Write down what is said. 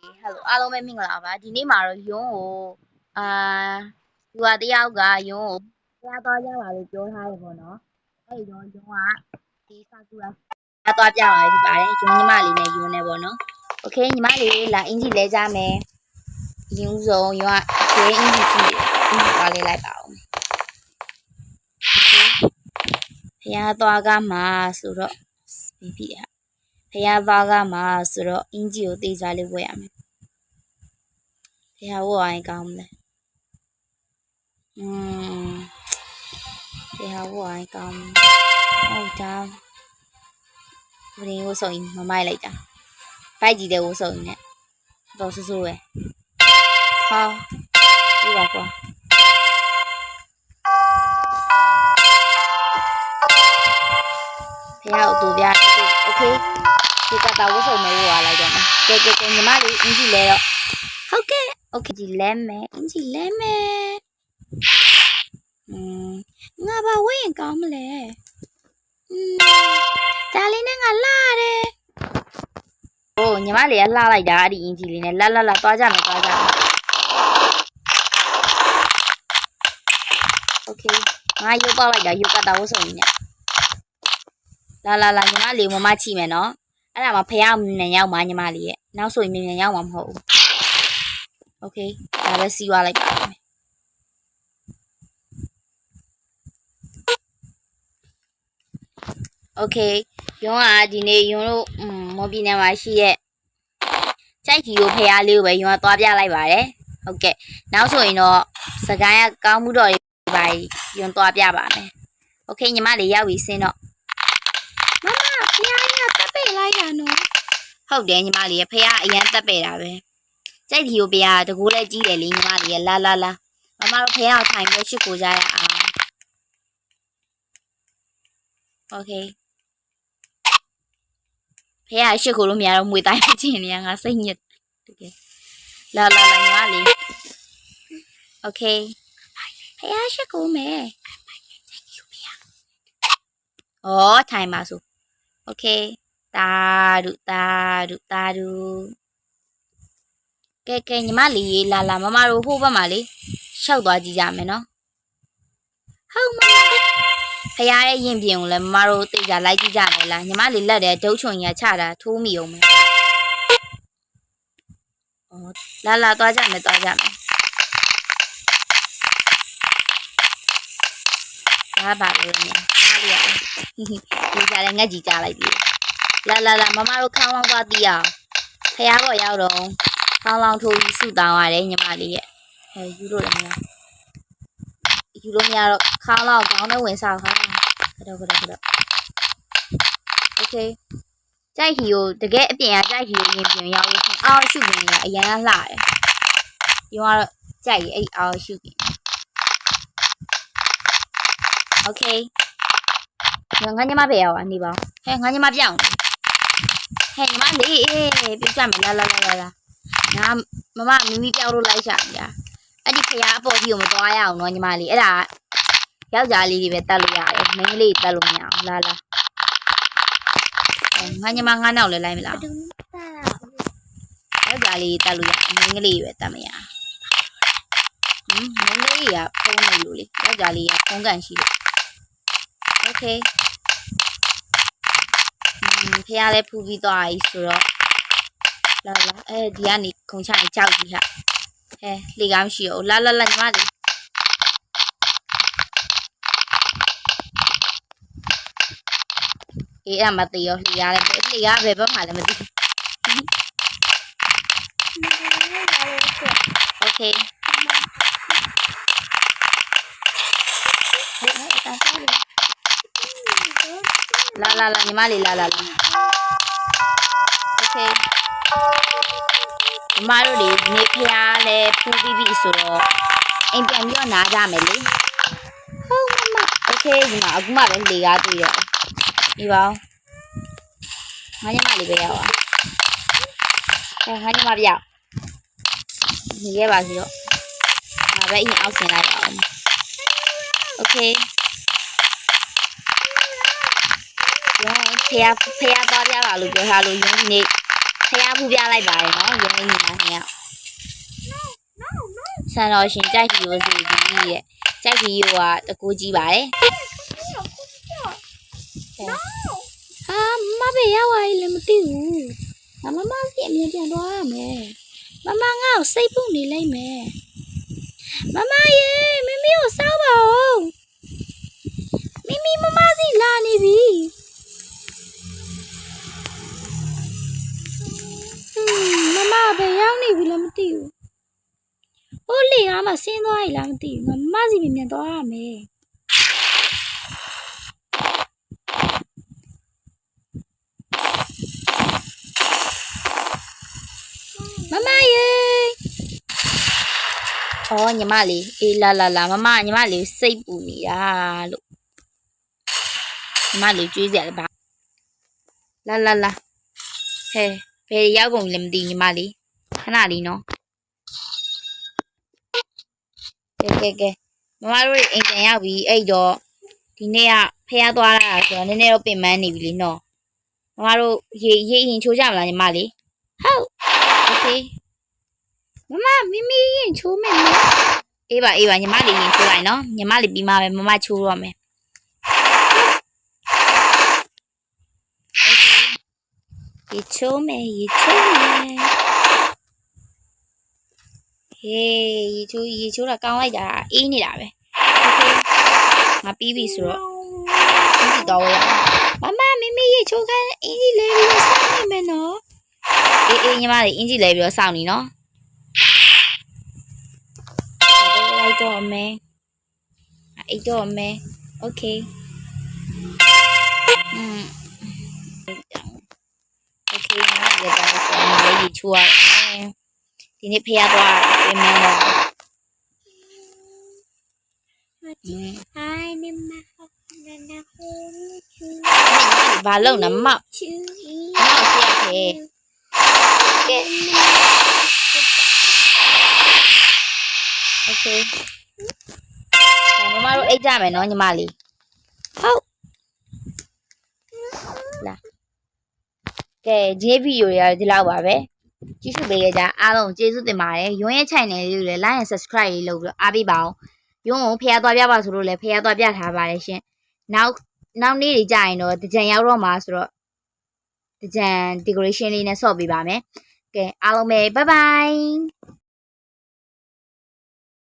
ဟယ်လိုအားလုံးပဲမင်္ဂလာပါဒီနေ့မှာတော့ယွန်းကိုအာသူကတယောက်ကယွန်းကိုကြားသွားကြပါလို့ပြောထားတယ်ပေါ့နော်အဲ့ဒီတော့ယွန်းကဒီစာကူကကြားသွားပြပါလေဒီပါတယ်ယွန်းညီမလေးနဲ့ယွန်းနဲ့ပေါ့နော်โอเคညီမလေးလာအင်ကြီးလဲကြမယ်ယွန်းဆုံးယွန်းကခေအင်ကြီးကြည့်အင်ကြီးသွားလေးလိုက်ပါဦးဖះသွားကမှာဆိုတော့ဘီဘီဟာ ဖះသွားကမှာဆိုတော့အင်ကြီးကိုတေးစားလေးဝယ်ရမယ် ဘယ်ဟာဝတ်ရင်ကောင်းမလဲอืมဘယ်ဟာဝတ်ရင်ကောင်းမလဲဟုတ်ဒါဘယ်လိုဆိုရင်မမိုက်လိုက်တာဘိုက်ကြည့်တဲ့ဝတ်ဆိုရင်ねတော့ဆူဆူပဲဟောဒီပါကွာဖះကိုတူပြโอเค ဒီကတာဝတ်စုံမဲဝတ်လိုက်တော့မယ်ကဲကဲကဲညီမလေးအင်ကြီးလဲတော့ ဟုတ်ကဲ့โอเคဒီလဲမယ်အင်ကြီးလဲမယ်อืมငါဘာဝဲရင်ကောင်းမလဲอืมဒါလေးနဲ့ငါလာတယ်โอ้ညီမလေးကလှလိုက်တာအဲ့ဒီအင်ကြီးလေးနဲ့လှလှလှသွားကြမယ်သွားကြမယ်โอเคငါရုပ်ပေါက်လိုက်တာရုပ်ကတာဝတ်စုံကြီးနဲ့လာလာလာညီမလေးမမချိမယ်နော် အဲ့ဒါမှဖះမြန်ရောက်မှာညီမလေးရဲ့နောက်ဆိုရင်မြန်မြန်ရောက်မှာမဟုတ်ဘူး โอเคဒါပဲစီးသွားလိုက်ပါမယ်โอเคယွန်းကဒီနေ့ယွန်းတို့อืมမော်ပြည်နယ်မှာရှိတဲ့ကြိုက်ကြီးကိုဖះလေးကိုပဲယွန်းကသွားပြလိုက်ပါတယ်ဟုတ်ကဲ့နောက်ဆိုရင်တော့စကိုင်းကကောင်းမှုတော်တွေပါယွန်းသွားပြပါမယ်โอเคညီမလေးရောက်ပြီစင်းတော့မမဖះကတက် ပေလိုက်တာနော်ဟုတ်တယ်ညီမလေးဖះအရန်တက်ပေတာပဲ ကြိုက်ဒီကိုပြာတကူလဲကြီးတယ်လေညီမလေးရဲ့လာလာလာမမတို့ဖះအောင်ထိုင်ပြီးရှစ်ကိုကြရအောင်โอเคဖះရှစ်ကိုလို့မရတော့မွေတိုင်းချင်နေရငါစိတ်ညစ်တကယ်လာလာလာညီမလေးโอเคဖះရှစ်ကိုမယ်ဩထိုင်ပါစို့โอเค တာဒုတာဒုတာဒုကဲကဲညီမလေးရေလာလာမမတို့ဟိုဘက်မှာလေရှောက်သွားကြည့်ကြမယ်နော်ဟုတ်မဖះရဲ့ရင်ပြင်ကိုလည်းမမတို့တေချာလိုက်ကြည့်ကြမယ်လားညီမလေးလက်တဲ့ဒုတ်ချွန်ကြီးချတာထိုးမိအောင်မယ်ဩလာလာသွားကြမယ်သွားကြမယ်ဒါပါလို့နေစားရအောင်ဒီကြလည်းငက်ကြီးကြလိုက်ပြီ လာလာလာမမတို့ခေါင်းလောင်းသွားပြီးအောင်ဖះပေါ်ရောက်တော့ခေါင်းလောင်းထိုးပြီးစုတောင်းရတယ်ညီမလေးရဲ့အဲယူလို့လည်းမရယူလို့မရတော့ခေါင်းလောင်းခေါင်းနဲ့ဝင်စားခေါင်းလောင်းကတော့ကတော့ကတော့ okay ကြိုက်ဟီကိုတကယ်အပြင်ကကြိုက်ဟီကိုရင်ပြင်ရောက်လို့ရှင်အော်ရှုပြင်ကအရန်လှတယ်ယုံကတော့ကြိုက်ရဲ့အဲ့အော်ရှုပြင် okay ငါငါညီမပဲရောက်အနေပါဟဲ့ငါညီမပြောင်း ဟဲ့ညီမလေးအေးပြကြမယ်လာလာလာလာ ငါမမမီမီပြောက်လို့လိုက်ရှာနေတာအဲ့ဒီဖရားအပေါ်ကြီးကိုမသွားရအောင်နော်ညီမလေးအဲ့ဒါယောက်ျားလေးတွေပဲတတ်လို့ရတယ်မိန်းကလေးတတ်လို့မရအောင်လာလာငါညီမငါနောက်လဲလိုက်မလားယောက်ျားလေးတတ်လို့ရတယ်မိန်းကလေးပဲတတ်မရဟမ်မိန်းကလေးကဖုံးနေလို့လေယောက်ျားလေးကဖုံးကန်ရှိလို့โอเค ဖရားလည်းဖူးပြီးသွားပြီဆိုတော့ လာလာအဲဒီကနေခုံချရင်ကြောက်ကြီးဟာဟဲလေကားမရှိဘူးလာလာလာညီမလေးအေးအမသေးရောလေကားလည်းလေကားဘယ်ဘက်မှာလဲမသိโอเค လာလာလာညီမလေးလာလာလာโอเค မမတို့လေဒီနေ့ဖျားလဲဖူးပြီးပြီဆိုတော့အိမ်ပြန်ပြီးတော့နားကြမယ်လေဟုတ်မမโอเคဒီမှာအခုမှပဲလေကားတွေ့ရဒီပါငါညမလေးပဲရောက်ပါအဲငါညမပြောက်နေခဲ့ပါစီတော့ငါပဲအရင်အောက်ဆင်လိုက်ပါဦးโอเค ဖျားဖျားသွားပြပါလို့ပြောထားလို့ယုံဒီနေ့ဖះဖူးပြလိုက်ပါတယ်နော်ရုံးလေးညီမနှစ်ယောက်ဆန်တော်ရှင်ကြိုက်ပြီးလို့စီပြီးရဲ့ကြိုက်ပြီးရောကတကူကြီးပါတယ်ဟာမမပဲရောက်သွားရင်လည်းမသိဘူးငါမမစီအမြင်ပြန်သွားရမယ်မမငါ့ကိုစိတ်ပုတ်နေလိုက်မယ်မမရေမမီကိုစောင်းပါဦးမမီမမစီလာနေပြီ ဟွန်းမမပဲရောက်နေပြီလားမသိဘူး။ဟိုလေကမှဆင်းသွားပြီလားမသိဘူး။ငါမမစီပြန်ပြန်သွားရမယ်။မမရေ။အော်ညီမလေးအေးလာလာလာမမညီမလေးစိတ်ပူနေတာလို့ညီမလေးကြွေးစရာလည်းပါလာလာလာဟဲ ဘယ်ရောက်ကုန်လဲမသိညီမလေးခဏလေးနော်ကဲကဲကဲမမတို့တွေအိမ်ပြန်ရောက်ပြီအဲ့တော့ဒီနေ့ကဖះသွားတာဆိုတော့နည်းနည်းတော့ပင်ပန်းနေပြီလीနော်မမတို့ရေရေရင်ချိုးကြမလားညီမလေးဟုတ်โอเคမမမိမိရင်ချိုးမယ်နော်အေးပါအေးပါညီမလေးရင်ချိုးလိုက်နော်ညီမလေးပြီးမှပဲမမချိုးရမယ် ရေချိုးမယ်ရေချိုးမယ်ဟေးရေချိုးရေချိုးတာကောင်းလိုက်တာအေးနေတာပဲโอเคငါပြီးပြီဆိုတော့ပြီးပြီတော့ရအောင်မမမမေရေချိုးခိုင်းအင်ကြီးလဲပြီးတော့စောင့်နေမယ်နော်အေးအေးညီမလေးအင်ကြီးလဲပြီးတော့စောင့်နေနော်လိုက်တော့မယ်အိတ်တော့မယ်โอเคอืม ချိုးရတယ်ဒီနေ့ဖျက်သွားတာပြင်မတော့ဘာလုံးနမောက်မောက်ဖျက်ခဲ့ကဲ Okay ညီမတို့အိတ်ကြမယ်နော်ညီမလေးဟုတ်လာကဲဒီဗီဒီယိုတွေကဒီလောက်ပါပဲ ကြည့်ရှုပေးကြအားလုံးကျေးဇူးတင်ပါတယ်ရုံးရဲ့ channel လေးကိုလည်း like and subscribe လေးလုပ်ပြီးတော့အားပေးပါအောင်ရုံးကိုဖះသွားပြပါဆိုလို့လည်းဖះသွားပြထားပါတယ်ရှင်နောက်နောက်နေ့တွေကြာရင်တော့တကြံရောက်တော့မှာဆိုတော့တကြံ decoration လေးနဲ့ဆော့ပေးပါမယ်ကဲအားလုံးပဲ bye bye